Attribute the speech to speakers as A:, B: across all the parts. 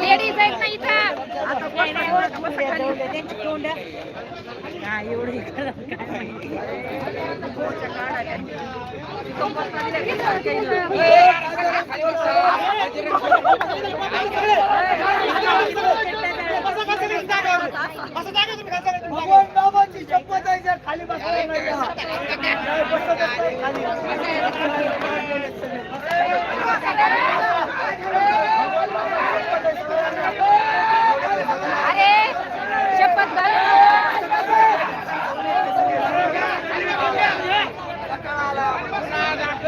A: Ladies आहेत ना इथं
B: भगवान खाली बसणार खाली.
A: अरे शपथ घाल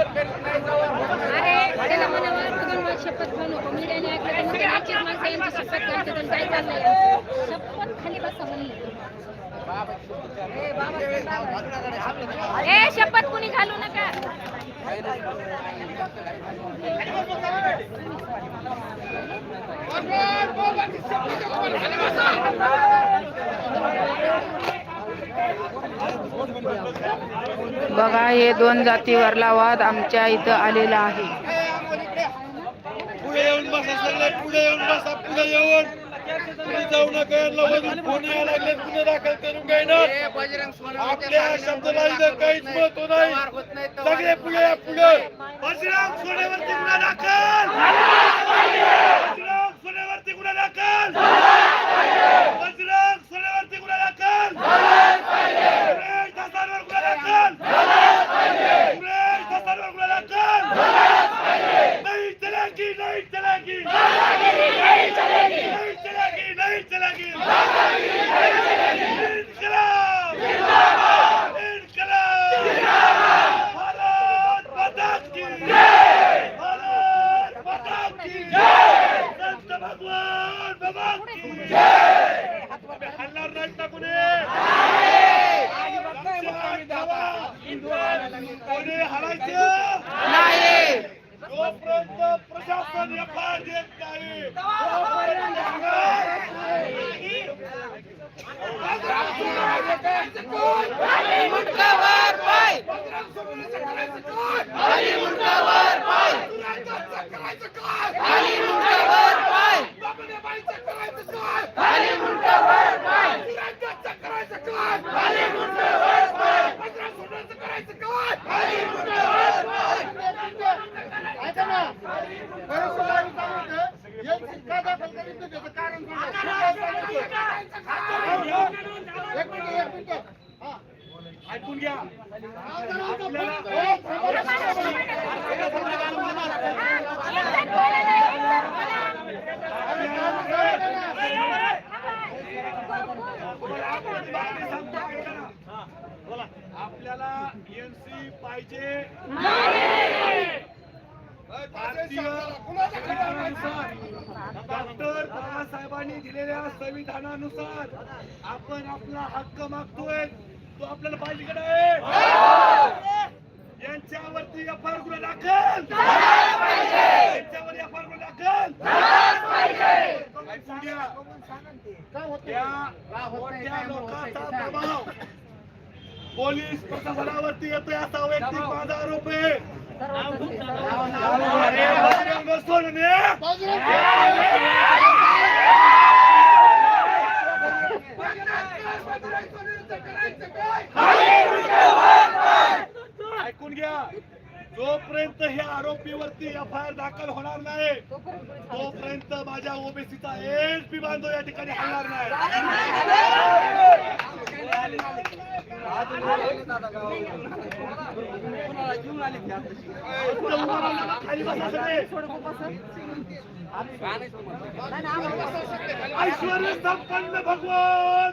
A: अरे त्याला म्हणावं तुम्ही मला शपथ घेऊ नको मी त्याने ऐकलं तर म्हणते, आजचीच माणसं यांची शपथ घालते तर काय चाललंय यांचं? शपथ खाली बसा म्हणली ए शपथ कुणी घालू नका.
C: बघा हे दोन जातीवरला वाद आमच्या इथं आलेला आहे.
D: पुढे येऊन बसा सगळे पुढे येऊन बसा पुढे येऊन. पुढे जाऊ नका वरून फोन यायला लागले गुन्हे दाखल करून घेणार आपल्या शब्दाला इथं काहीच महत्त्व नाही. सगळे पुढे या पुढे. बजरंग सोन्यावरती गुन्हा दाखल बजरंग सोन्यावरती गुन्हा दाखल बजरंग सोन्यावरती गुन्हा दाखल सुरेश धसांवर गुन्हा दाखल सुरेश धसांवर गुन्हा दाखल नहीं चलेगी नहीं चलेगी नहीं चलेगी नहीं चलेगी इनकलाब इनकलाब भारत माता की भारत माता की भगवान भगवान हल्ला की आम्ही हलणार नाहीत ना कुणी लक्षात ठेवा. कोणी हलायचं
C: नाही
D: जोपर्यंत प्रशासन एफआयआर देत नाही. तोपर्यंत ऐकून घ्या. आपल्याला एनसी पाहिजे. भारतीय बाबासाहेबांनी दिलेल्या संविधानानुसार आपण आपला हक्क मागतोय. तो आपल्याला पाहिजे का नाही? यांच्यावरती एफ आय गुन्हा दाखल. यांच्यावर एफ आय आर गुन्हा दाखल. ऐकून घ्या. त्या मोठ्या लोकांचा प्रभाव पोलीस प्रशासनावरती येतोय असा वैयक्तिक माझा आरोप आहे. सोडणे जोपर्यंत हे आरोपीवरती एफ आय आर दाखल होणार नाही तोपर्यंत माझ्या ओबीसीचा एक बी बांधव या ठिकाणी हलणार नाही. ऐश्वर्य संपन्न भगवान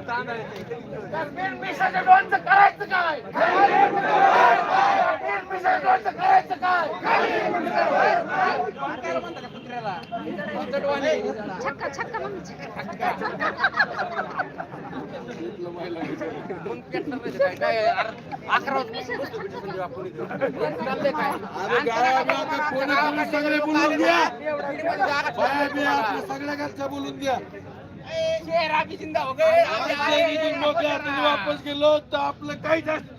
D: बाबा की संत
B: करायचं काय
A: छक्का छक्का मम्मी
E: सगळे बोलून द्या सगळ्या घरच्या बोलून द्या घ्या आज जरी मोकळ्या हाताने वापस गेलो तर आपलं काही जास्त